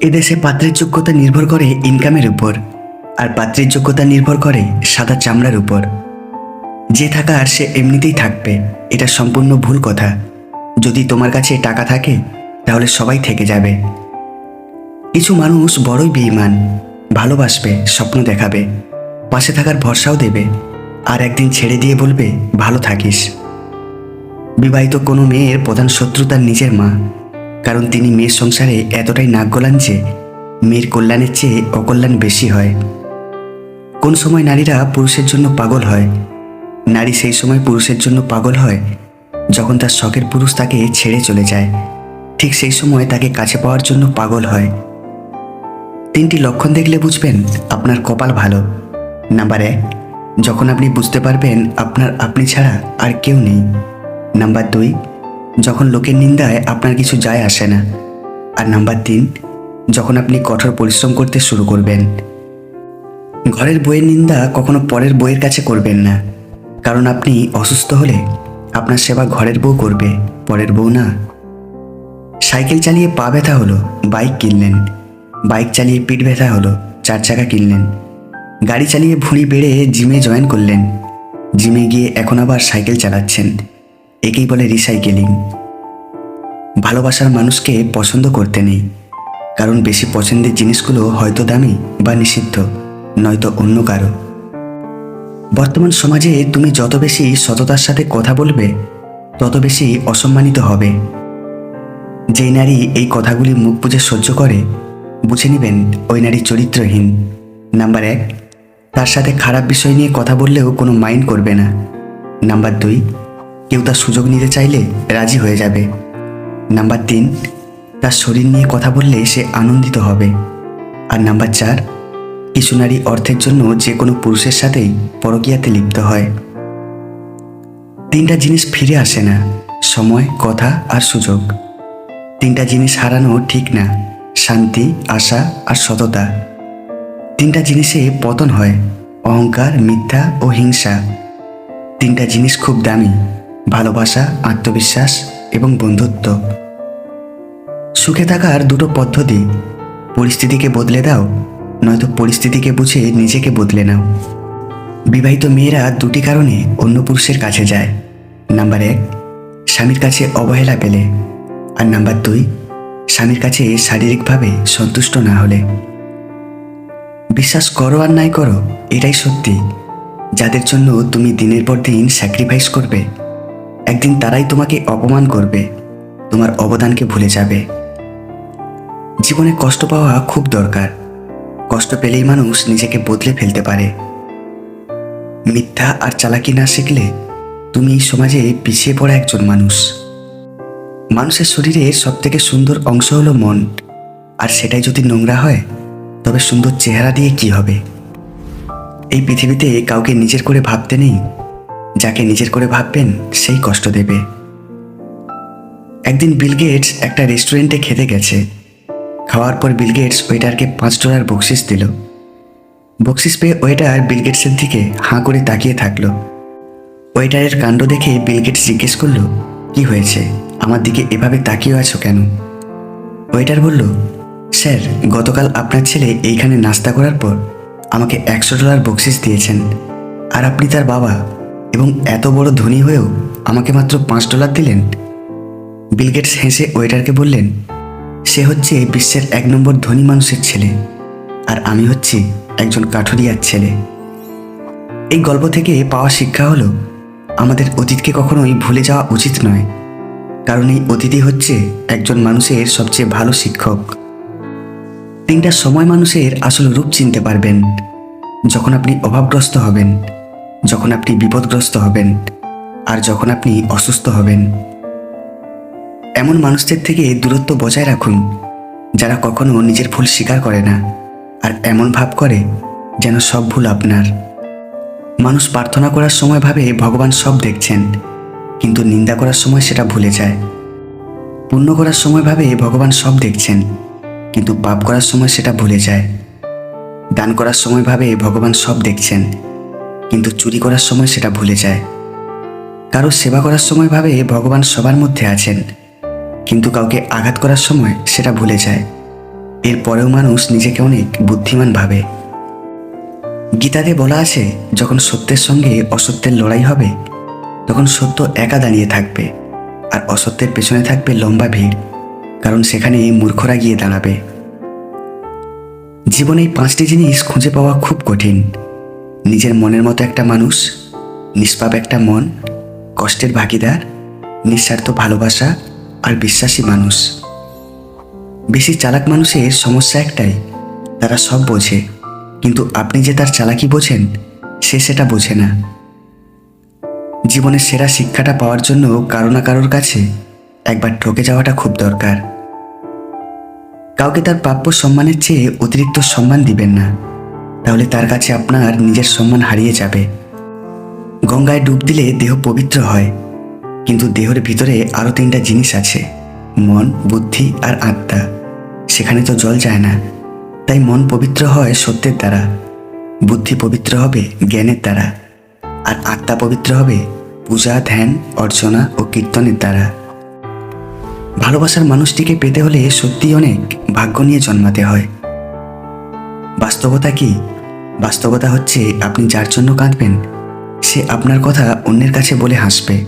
এদেশে পাত্রের যোগ্যতা নির্ভর করে ইনকামের উপর, আর পাত্রের যোগ্যতা নির্ভর করে সাদা চামড়ার উপর। যে থাকার সে এমনিতেই থাকবে, এটা সম্পূর্ণ ভুল কথা। যদি তোমার কাছে টাকা থাকে, তাহলে সবাই থেকে যাবে। কিছু মানুষ বড়ই বেঈমান, ভালোবাসবে, স্বপ্ন দেখাবে, পাশে থাকার ভরসাও দেবে, আর একদিন ছেড়ে দিয়ে বলবে, ভালো থাকিস। বিবাহিত কোনো মেয়ের প্রধান শত্রু তার নিজের মা কারণ তিনি মেয়ের সংসারে এতটাই নাক গলান যে মেয়ের কল্যাণের চেয়ে অকল্যাণ বেশি হয়। কোন সময় নারীরা পুরুষের জন্য পাগল হয়? নারী সেই সময় পুরুষের জন্য পাগল হয় যখন তার শখের পুরুষ তাকে ছেড়ে চলে যায়। ঠিক সেই সময় তাকে কাছে পাওয়ার জন্য পাগল হয়। তিনটি লক্ষণ দেখলে বুঝবেন আপনার কপাল ভালো। নাম্বার এক, যখন আপনি বুঝতে পারবেন আপনার আপনি ছাড়া আর কেউ নেই। নাম্বার দুই যখন লোকের নিন্দায় আপনার কিছু যায় আসে না। আর নাম্বার তিন, যখন আপনি কঠোর পরিশ্রম করতে শুরু করবেন। ঘরের বইয়ের নিন্দা কখনো পরের বইয়ের কাছে করবেন না। কারণ আপনি অসুস্থ হলে আপনার সেবা ঘরের বউ করবে, পরের বউ না। সাইকেল চালিয়ে পা ব্যথা হলো, বাইক কিনলেন। বাইক চালিয়ে পিঠ ব্যথা হলো, চার চাকা কিনলেন। গাড়ি চালিয়ে ভুঁড়ি বেড়ে জিমে জয়েন করলেন। জিমে গিয়ে এখন আবার সাইকেল চালাচ্ছেন। একেই বলে রিসাইকেলিং ভালোবাসার মানুষকে পছন্দ করতে নেই, কারণ বেশি পছন্দের জিনিসগুলো হয়তো দামি বা নিষিদ্ধ, নয়তো অন্য কারও। বর্তমান সমাজে তুমি যত বেশি সততার সাথে কথা বলবে, তত বেশি অসম্মানিত হবে। যেই নারী এই কথাগুলি মুখ বুঝে সহ্য করে, বুঝে নেবেন ওই নারী চরিত্রহীন। নাম্বার এক, তার সাথে খারাপ বিষয় নিয়ে কথা বললেও কোনো মাইন্ড করবে না। নাম্বার দুই কেউ তার সুযোগ নিতে চাইলে রাজি হয়ে যাবে। নাম্বার তিন, তার শরীর নিয়ে কথা বললে সে আনন্দিত হবে। আর নাম্বার চার, কিছু নারী অর্থের জন্য যে কোনো পুরুষের সাথেই পরকীয়াতে লিপ্ত হয়। তিনটা জিনিস ফিরে আসে না, সময়, কথা আর সুযোগ। তিনটা জিনিস হারানো ঠিক না, শান্তি, আশা আর সততা। তিনটা জিনিসে পতন হয়, অহংকার, মিথ্যা ও হিংসা। তিনটা জিনিস খুব দামি ভালোবাসা, আত্মবিশ্বাস এবং বন্ধুত্ব। সুখে থাকার দুটো পদ্ধতি। পরিস্থিতিকে বদলে দাও, নয়তো পরিস্থিতিকে বুঝে নিজেকে বদলে নাও। বিবাহিত মেয়েরা দুটি কারণে অন্য পুরুষের কাছে যায়। নাম্বার এক, স্বামীর কাছে অবহেলা পেলে। আর নাম্বার দুই, স্বামীর কাছে শারীরিকভাবে সন্তুষ্ট না হলে। বিশ্বাস করো আর নাই করো, এটাই সত্যি। যাদের জন্য তুমি দিনের পর দিন স্যাক্রিফাইস করবে একদিন তারাই তোমাকে অপমান করবে, তোমার অবদানকে ভুলে যাবে। জীবনে কষ্ট পাওয়া খুব দরকার। কষ্ট পেলেই মানুষ নিজেকে বদলে ফেলতে পারে। মিথ্যা আর চালাকি না শিখলে তুমি এই সমাজে পিছিয়ে পড়া একজন মানুষ। মানুষের শরীরে সব থেকে সুন্দর অংশ হলো মন। আর সেটাই যদি নোংরা হয়, তবে সুন্দর চেহারা দিয়ে কি হবে? এই পৃথিবীতে কাউকে নিজের করে ভাবতে নেই যাকে নিজের করে ভাববেন সেই কষ্ট দেবে। একদিন বিল গেটস একটা রেস্টুরেন্টে খেতে গেছে। খাওয়ার পর বিল গেটস ওয়েটারকে পাঁচ ডলার বকশিস দিল। বকশিস পেয়ে ওয়েটার বিল গেটসের দিকে হাঁ করে তাকিয়ে থাকল। ওয়েটারের কাণ্ড দেখে বিল গেটস জিজ্ঞেস করল, কি হয়েছে? আমার দিকে এভাবে তাকিয়ে আছো কেন? ওয়েটার বলল, স্যার, গতকাল আপনার ছেলে এইখানে নাস্তা করার পর আমাকে একশো ডলার বকশিস দিয়েছেন। আর আপনি তার বাবা এবং এত বড় ধনী হয়েও আমাকে মাত্র পাঁচ ডলার দিলেন? বিল গেটস হেসে ওয়েটারকে বললেন, সে হচ্ছে বিশ্বের এক নম্বর ধনী মানুষের ছেলে, আর আমি হচ্ছি একজন কাঠুরিয়ার ছেলে। এই গল্প থেকে পাওয়া শিক্ষা হলো, আমাদের অতীতকে কখনোই ভুলে যাওয়া উচিত নয়, কারণ এই অতিথি হচ্ছে একজন মানুষের সবচেয়ে ভালো শিক্ষক। তিনটা সময় মানুষের আসল রূপ চিনতে পারবেন, যখন আপনি অভাবগ্রস্ত হবেন। যখন আপনি বিপদগ্রস্ত হবেন আর যখন আপনি অসুস্থ হবেন। এমন মানুষদের থেকে দূরত্ব বজায় রাখুন, যারা কখনো নিজের ভুল স্বীকার করে না আর এমন ভাব করে যেন সব ভুল আপনার। মানুষ প্রার্থনা করার সময় ভাবে ভগবান সব দেখছেন, কিন্তু নিন্দা করার সময় সেটা ভুলে যায়। পুণ্য করার সময় ভাবে ভগবান সব দেখছেন, কিন্তু পাপ করার সময় সেটা ভুলে যায়। দান করার সময় ভাবে ভগবান সব দেখছেন। কিন্তু চুরি করার সময় সেটা ভুলে যায়। কারও সেবা করার সময় ভাবে ভগবান সবার মধ্যে আছেন, কিন্তু কাউকে আঘাত করার সময় সেটা ভুলে যায়। এর পরেও মানুষ নিজেকে অনেক বুদ্ধিমান ভাবে। গীতাতে বলা আছে, যখন সত্যের সঙ্গে অসত্যের লড়াই হবে, তখন সত্য একা দাঁড়িয়ে থাকবে, আর অসত্যের পেছনে থাকবে লম্বা ভিড়, কারণ সেখানে মূর্খরা গিয়ে দাঁড়াবে। জীবনে এই পাঁচটি জিনিস খুঁজে পাওয়া খুব কঠিন। নিজের মনের মতো একটা মানুষ, নিষ্পাপ একটা মন, কষ্টের ভাগিদার, নিঃস্বার্থ ভালোবাসা আর বিশ্বাসী মানুষ। বেশি চালাক মানুষের সমস্যা একটাই, তারা সব বোঝে, কিন্তু আপনি যে তার চালাকি বোঝেন, সে সেটা বোঝে না। জীবনের সেরা শিক্ষাটা পাওয়ার জন্য কারও না কারোর কাছে একবার ঠকে যাওয়াটা খুব দরকার। কাউকে তার প্রাপ্য সম্মানের চেয়ে অতিরিক্ত সম্মান দিবেন না। তাহলে তার কাছে আপনার নিজের সম্মান হারিয়ে যাবে। গঙ্গায় ডুব দিলে দেহ পবিত্র হয়, কিন্তু দেহের ভিতরে আরও তিনটা জিনিস আছে, মন, বুদ্ধি আর আত্মা। সেখানে তো জল যায় না, তাই মন পবিত্র হয় সত্যের দ্বারা, বুদ্ধি পবিত্র হবে জ্ঞানের দ্বারা, আর আত্মা পবিত্র হবে পূজা, ধ্যান, অর্চনা ও কীর্তনের দ্বারা। ভালোবাসার মানুষটিকে পেতে হলে সত্যি অনেক ভাগ্য নিয়ে জন্মাতে হয়। বাস্তবতা কি? বাস্তবতা হচ্ছে, আপনি যার জন্য কাঁদবেন, সে আপনার কথা অন্যের কাছে বলে হাসবে।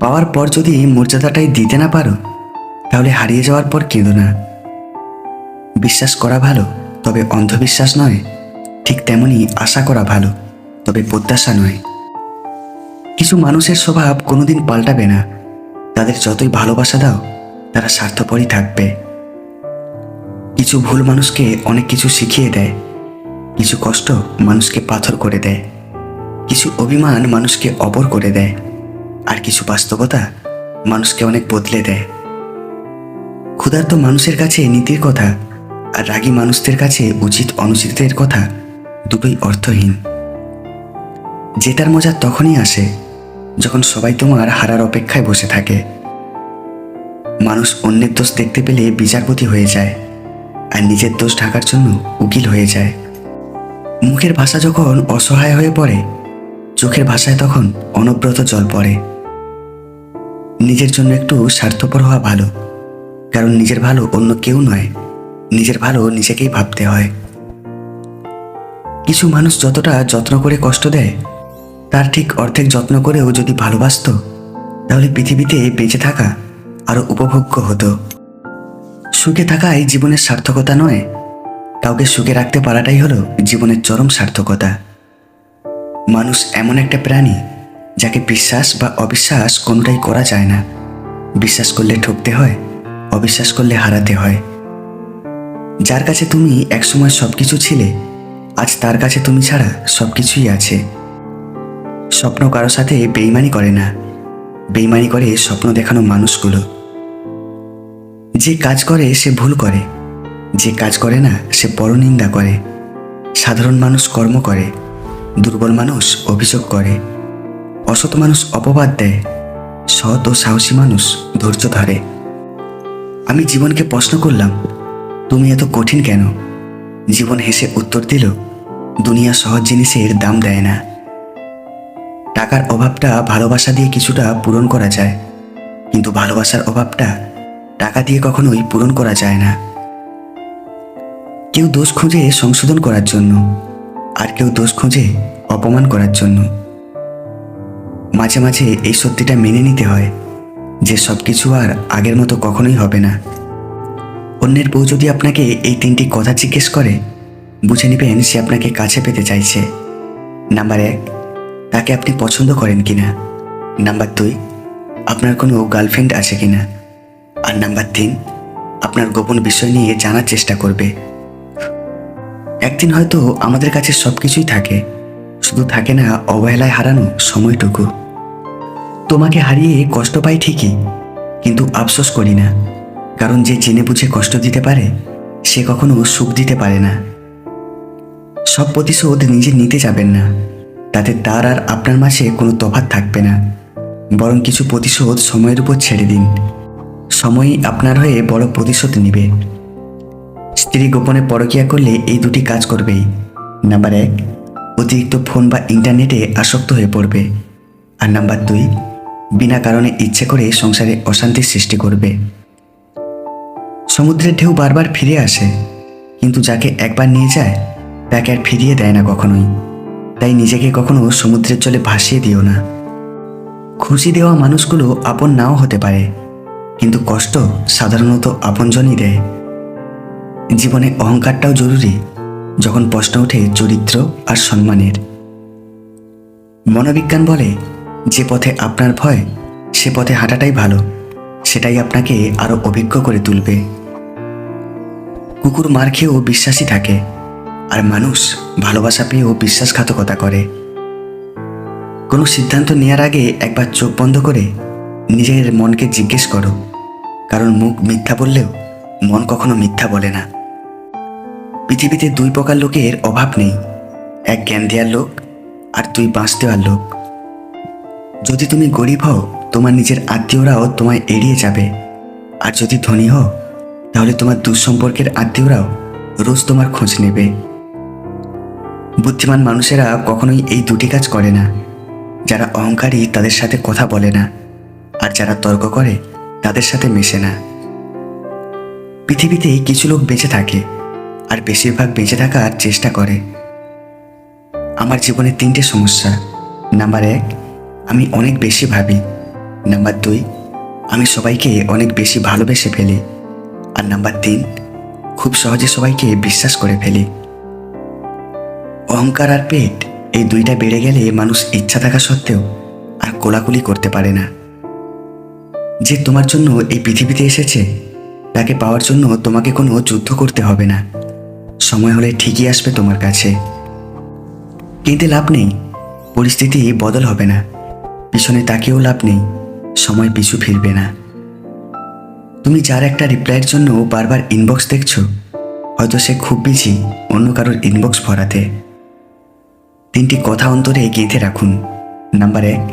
পাওয়ার পর যদি মর্যাদাটাই দিতে না পারো, তাহলে হারিয়ে যাওয়ার পর কেঁদো না। বিশ্বাস করা ভালো, তবে অন্ধবিশ্বাস নয়। ঠিক তেমনি আশা করা ভালো, তবে প্রত্যাশা নয়। কিছু মানুষের স্বভাব কোনোদিন পাল্টাবে না। তাদের যতই ভালোবাসা দাও, তারা স্বার্থপরই থাকবে। কিছু ভুল মানুষকে অনেক কিছু শিখিয়ে দেয়। কিছু কষ্ট মানুষকে পাথর করে দেয়, কিছু অভিমান মানুষকে অপর করে দেয়, আর কিছু বাস্তবতা মানুষকে অনেক বদলে দেয়। ক্ষুধার্ত মানুষের কাছে নীতির কথা আর রাগী মানুষদের কাছে উচিত অনুচিতের কথা দুটোই অর্থহীন। জেতার মজা তখনই আসে যখন সবাই তোমার হারার অপেক্ষায় বসে থাকে। মানুষ অন্যের দোষ দেখতে পেলে বিচারপতি হয়ে যায় আর নিজের দোষ ঢাকার জন্য উকিল হয়ে যায়। মুখের ভাষা যখন অসহায় হয়ে পড়ে, চোখের ভাষায় তখন অনব্রত জল পড়ে। নিজের জন্য একটু স্বার্থপর হওয়া ভালো, কারণ নিজের ভালো অন্য কেউ নয়, নিজের ভালো নিজেকেই ভাবতে হয়। কিছু মানুষ যতটা যত্ন করে কষ্ট দেয়, তার ঠিক অর্ধেক যত্ন করেও যদি ভালোবাসতো, তাহলে পৃথিবীতে বেঁচে থাকা আরও উপভোগ্য হতো। সুখে থাকাই জীবনের সার্থকতা নয় কাউকে সুখে রাখতে পারাটাই হলো জীবনের চরম সার্থকতা। মানুষ এমন একটা প্রাণী যাকে বিশ্বাস বা অবিশ্বাস কোনোটাই করা যায় না। বিশ্বাস করলে ঠকতে হয়, অবিশ্বাস করলে হারাতে হয়। যার কাছে তুমি একসময় সব কিছু ছিলে, আজ তার কাছে তুমি ছাড়া সব কিছুই আছে। স্বপ্ন কারও সাথে বেইমানি করে না। বেইমানি করে স্বপ্ন দেখানো মানুষগুলো। যে কাজ করে, সে ভুল করে। যে কাজ করে না, সে বড় নিন্দা করে। সাধারণ মানুষ কর্ম করে, দুর্বল মানুষ অভিযোগ করে। অসৎ মানুষ অপবাদ দেয়, সৎ ও সাহসী মানুষ ধৈর্য ধরে। আমি জীবনকে প্রশ্ন করলাম, তুমি এত কঠিন কেন? জীবন হেসে উত্তর দিল, দুনিয়া সহজ জিনিসের দাম দেয় না। টাকার অভাবটা ভালোবাসা দিয়ে কিছুটা পূরণ করা যায়, কিন্তু ভালোবাসার অভাবটা টাকা দিয়ে কখনোই পূরণ করা যায় না। কেউ দোষ খুঁজে সংশোধন করার জন্য আর কেউ দোষ খুঁজে অপমান করার জন্য। মাঝে মাঝে এই সত্যিটা মেনে নিতে হয় যে সব কিছু আর আগের মতো কখনোই হবে না। অন্যের বউ যদি আপনাকে এই তিনটি কথা জিজ্ঞেস করে, বুঝে নেবেন সে আপনাকে কাছে পেতে চাইছে। নাম্বার এক, তাকে আপনি পছন্দ করেন কিনা? নাম্বার দুই, আপনার কোনো গার্লফ্রেন্ড আছে কিনা? আর নাম্বার তিন, আপনার গোপন বিষয় নিয়ে জানার চেষ্টা করবে। একদিন হয়তো আমাদের কাছে সব কিছুই থাকে। শুধু থাকে না অবহেলায় হারানো সময়টুকু। তোমাকে হারিয়ে কষ্ট পাই ঠিকই, কিন্তু আফসোস করি না। কারণ যে জেনে বুঝে কষ্ট দিতে পারে, সে কখনো সুখ দিতে পারে না। সব প্রতিশোধ নিজে নিতে যাবেন না। তাতে তার আর আপনার মাঝে কোনো তফাত থাকবে না। বরং কিছু প্রতিশোধ সময়ের উপর ছেড়ে দিন। সময়ই আপনার হয়ে বড় প্রতিশোধ নেবে। স্ত্রী গোপনে পরকিয়া করলে এই দুটি কাজ করবেই। নাম্বার এক, অতিরিক্ত ফোন বা ইন্টারনেটে আসক্ত হয়ে পড়বে। আর নাম্বার দুই, বিনা কারণে ইচ্ছে করে সংসারে অশান্তির সৃষ্টি করবে। সমুদ্রের ঢেউ বারবার ফিরে আসে, কিন্তু যাকে একবার নিয়ে যায়, তাকে আর ফিরিয়ে দেয় না কখনোই। তাই নিজেকে কখনো সমুদ্রের জলে ভাসিয়ে দিও না। খুশি দেওয়া মানুষগুলো আপন নাও হতে পারে, কিন্তু কষ্ট সাধারণত আপনজনই দেয়। জীবনে অহংকারটাও জরুরি যখন প্রশ্ন ওঠে চরিত্র আর সম্মানের। মনোবিজ্ঞান বলে, যে পথে আপনার ভয়, সে পথে হাঁটাটাই ভালো, সেটাই আপনাকে আরও অভিজ্ঞ করে তুলবে। কুকুর মার খেয়েও বিশ্বাসী থাকে, আর মানুষ ভালোবাসা পেয়েও বিশ্বাসঘাতকতা করে। কোনো সিদ্ধান্ত নেওয়ার আগে একবার চোখ বন্ধ করে নিজের মনকে জিজ্ঞেস করো, কারণ মুখ মিথ্যা বললেও মন কখনো মিথ্যা বলে না। পৃথিবীতে দুই প্রকার লোকের অভাব নেই। এক জ্ঞান দেওয়ার লোক আর দুই বাঁশ দেওয়ার লোক। যদি তুমি গরিব হও, তোমার নিজের আত্মীয়রাও তোমায় এড়িয়ে যাবে। আর যদি ধনী হও, তাহলে তোমার দুঃসম্পর্কের আত্মীয়রাও রোজ তোমার খোঁজ নেবে। বুদ্ধিমান মানুষেরা কখনোই এই দুটি কাজ করে না। যারা অহংকারী, তাদের সাথে কথা বলে না। আর যারা তর্ক করে, তাদের সাথে মেশে না। পৃথিবীতে কিছু লোক বেঁচে থাকে। আর বেশিরভাগ বেঁচে থাকার চেষ্টা করে। আমার জীবনে তিনটে সমস্যা। নাম্বার এক, আমি অনেক বেশি ভাবি। নাম্বার দুই, আমি সবাইকে অনেক বেশি ভালোবেসে ফেলি। আর নাম্বার তিন, খুব সহজে সবাইকে বিশ্বাস করে ফেলি। অহংকার আর পেট, এই দুইটা বেড়ে গেলে মানুষ ইচ্ছা থাকা সত্ত্বেও আর কোলাকুলি করতে পারে না। যে তোমার জন্য এই পৃথিবীতে এসেছে, তাকে পাওয়ার জন্য তোমাকে কোনো যুদ্ধ করতে হবে না। সময় হলে ঠিকই আসবে তোমার কাছে। কিন্তু লাভ নেই। পরিস্থিতি বদল হবে না। পিছনে তাকেও লাভ নেই। সময় পিছু ফিরবে না। তুমি যার একটা রিপ্লাইয়ের জন্য বারবার ইনবক্স দেখছ, হয়তো সে খুব বিজি অন্য কারোর ইনবক্স ভরাতে। তিনটি কথা অন্তরে গেঁথে রাখুন। নাম্বার এক,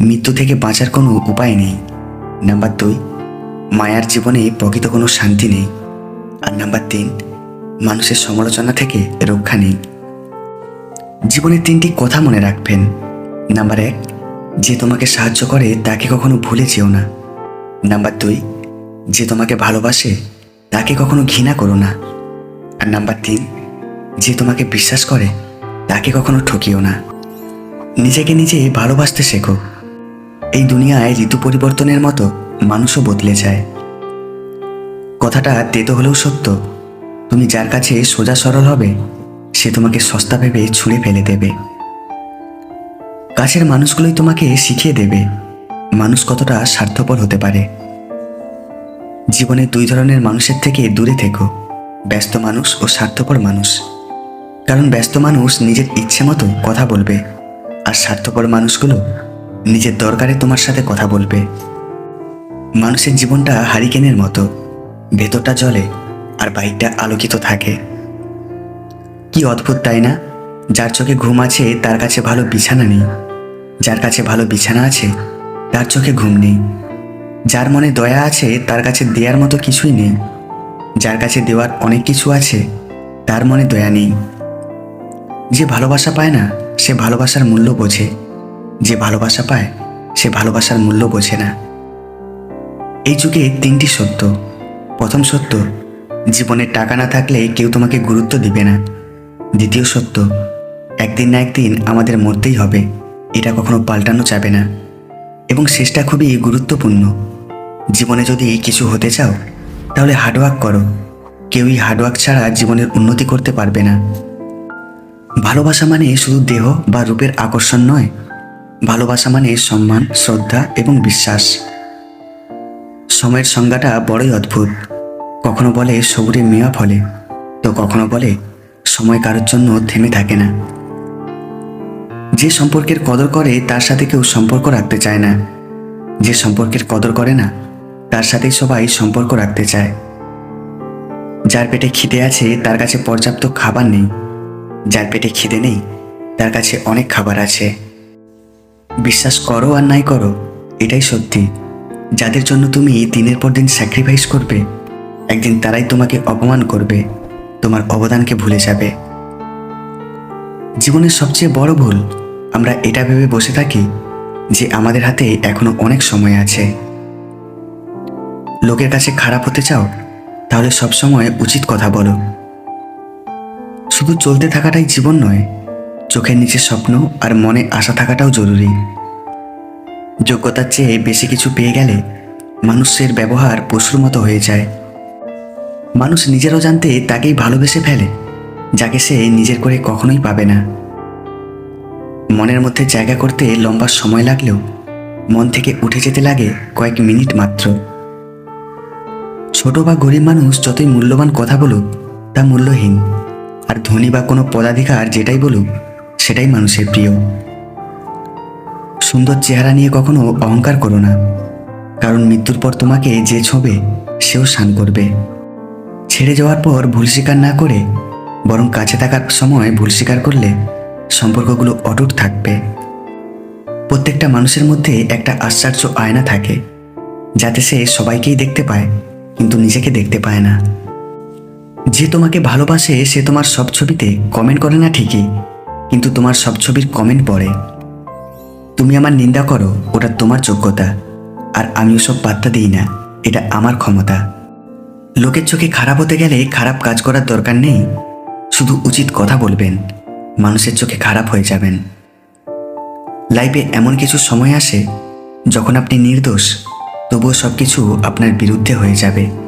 মৃত্যু থেকে বাঁচার কোনো উপায় নেই। নাম্বার দুই, মায়ার জীবনে প্রকৃত কোনো শান্তি নেই। আর নাম্বার তিন মানুষের সমালোচনা থেকে রক্ষা নেই। জীবনে তিনটি কথা মনে রাখবেন। নাম্বার এক, যে তোমাকে সাহায্য করে তাকে কখনো ভুলে যেও না। নাম্বার দুই, যে তোমাকে ভালোবাসে তাকে কখনো ঘৃণা করো না। আর নাম্বার তিন, যে তোমাকে বিশ্বাস করে তাকে কখনো ঠকিও না। নিজেকে নিজে ভালোবাসতে শেখো। এই দুনিয়ায় ঋতু পরিবর্তনের মতো মানুষও বদলে যায়। কথাটা তেতো হলেও সত্য। তুমি যার কাছে সোজা সরল হবে, সে তোমাকে সস্তা ভেবে ছুঁড়ে ফেলে দেবে। কাছের মানুষগুলোই তোমাকে শিখিয়ে দেবে, মানুষ কতটা স্বার্থপর হতে পারে। জীবনে দুই ধরনের মানুষের থেকে দূরে থেকো, ব্যস্ত মানুষ ও স্বার্থপর মানুষ। কারণ ব্যস্ত মানুষ নিজের ইচ্ছে মতো কথা বলবে, আর স্বার্থপর মানুষগুলো নিজের দরকারে তোমার সাথে কথা বলবে। মানুষের জীবনটা হারিকেনের মতো, ভেতরটা জলে আর বাইকটা আলোকিত থাকে। কি অদ্ভুত, তাই না? যার চোখে ঘুম আছে, তার কাছে ভালো বিছানা নেই। যার কাছে ভালো বিছানা আছে, তার চোখে ঘুম নেই। যার মনে দয়া আছে, তার কাছে দেওয়ার মতো কিছুই নেই। যার কাছে দেওয়ার অনেক কিছু আছে, তার মনে দয়া নেই। যে ভালোবাসা পায় না, সে ভালোবাসার মূল্য বোঝে। যে ভালোবাসা পায়, সে ভালোবাসার মূল্য বোঝে না। এই যুগে তিনটি সত্য। প্রথম সত্য জীবনে টাকা না থাকলে কেউ তোমাকে গুরুত্ব দিবে না। দ্বিতীয় সত্য, একদিন না একদিন আমাদের মরতেই হবে। এটা কখনো পাল্টানো যাবে না। এবং শেষটা খুবই গুরুত্বপূর্ণ। জীবনে যদি কিছু হতে চাও, তাহলে হার্ডওয়ার্ক করো। কেউই হার্ডওয়ার্ক ছাড়া জীবনের উন্নতি করতে পারবে না। ভালোবাসা মানে শুধু দেহ বা রূপের আকর্ষণ নয়। ভালোবাসা মানে সম্মান, শ্রদ্ধা এবং বিশ্বাস। সময়ের সংজ্ঞাটা বড়ই অদ্ভুত। কখনো বলে সবুরে মেয়া ফলে, তো কখনো বলে সময় কারোর জন্য থেমে থাকে না। যে সম্পর্কের কদর করে, তার সাথে কেউ সম্পর্ক রাখতে চায় না। যে সম্পর্কের কদর করে না, তার সাথেই সবাই সম্পর্ক রাখতে চায়। যার পেটে খিদে আছে, তার কাছে পর্যাপ্ত খাবার নেই। যার পেটে খিদে নেই, তার কাছে অনেক খাবার আছে। বিশ্বাস করো আর নাই করো, এটাই সত্যি। যাদের জন্য তুমি দিনের পর দিন স্যাক্রিফাইস করবে একদিন তারাই তোমাকে অপমান করবে, তোমার অবদানকে ভুলে যাবে। জীবনের সবচেয়ে বড় ভুল, আমরা এটা ভেবে বসে থাকি যে আমাদের হাতে এখনও অনেক সময় আছে। লোকের কাছে খারাপ হতে চাও, তাহলে সবসময় উচিত কথা বলো। শুধু চলতে থাকাটাই জীবন নয়, চোখের নিচে স্বপ্ন আর মনে আশা থাকাটাও জরুরি। যোগ্যতার চেয়ে বেশি কিছু পেয়ে গেলে মানুষের ব্যবহার পশুর মতো হয়ে যায়। মানুষ নিজেরও জানতে তাকেই ভালোবেসে ফেলে, যাকে সে নিজের করে কখনোই পাবে না। মনের মধ্যে জায়গা করতে লম্বা সময় লাগলেও মন থেকে উঠে যেতে লাগে কয়েক মিনিট মাত্র। ছোট বা গরিব মানুষ যতই মূল্যবান কথা বলুক, তা মূল্যহীন। আর ধনী বা কোনো পদাধিকার যেটাই বলুক, সেটাই মানুষের প্রিয়। সুন্দর চেহারা নিয়ে কখনো অহংকার করো না, কারণ মৃত্যুর পর তোমাকে যে ছোবে, সেও স্নান করবে। ছেড়ে যাওয়ার পর ভুল স্বীকার না করে, বরং কাছে থাকার সময় ভুল স্বীকার করলে সম্পর্কগুলো অটুট থাকবে। প্রত্যেকটা মানুষের মধ্যে একটা আশ্চর্য আয়না থাকে, যাতে সে সবাইকেই দেখতে পায়, কিন্তু নিজেকে দেখতে পায় না। যে তোমাকে ভালোবাসে, সে তোমার সব ছবিতে কমেন্ট করে না ঠিকই, কিন্তু তোমার সব ছবির কমেন্ট পড়ে। তুমি আমার নিন্দা করো, ওটা তোমার যোগ্যতা, আর আমি ওসব পাত্তা দিই না, এটা আমার ক্ষমতা। লোকের চোখে খারাপ হতে গেলে খারাপ কাজ করার দরকার নেই। শুধু উচিত কথা বলবেন। মানুষের চোখে খারাপ হয়ে যাবেন। লাইফে এমন কিছু সময় আসে, যখন আপনি নির্দোষ, তবুও সব কিছু আপনার বিরুদ্ধে হয়ে যাবে।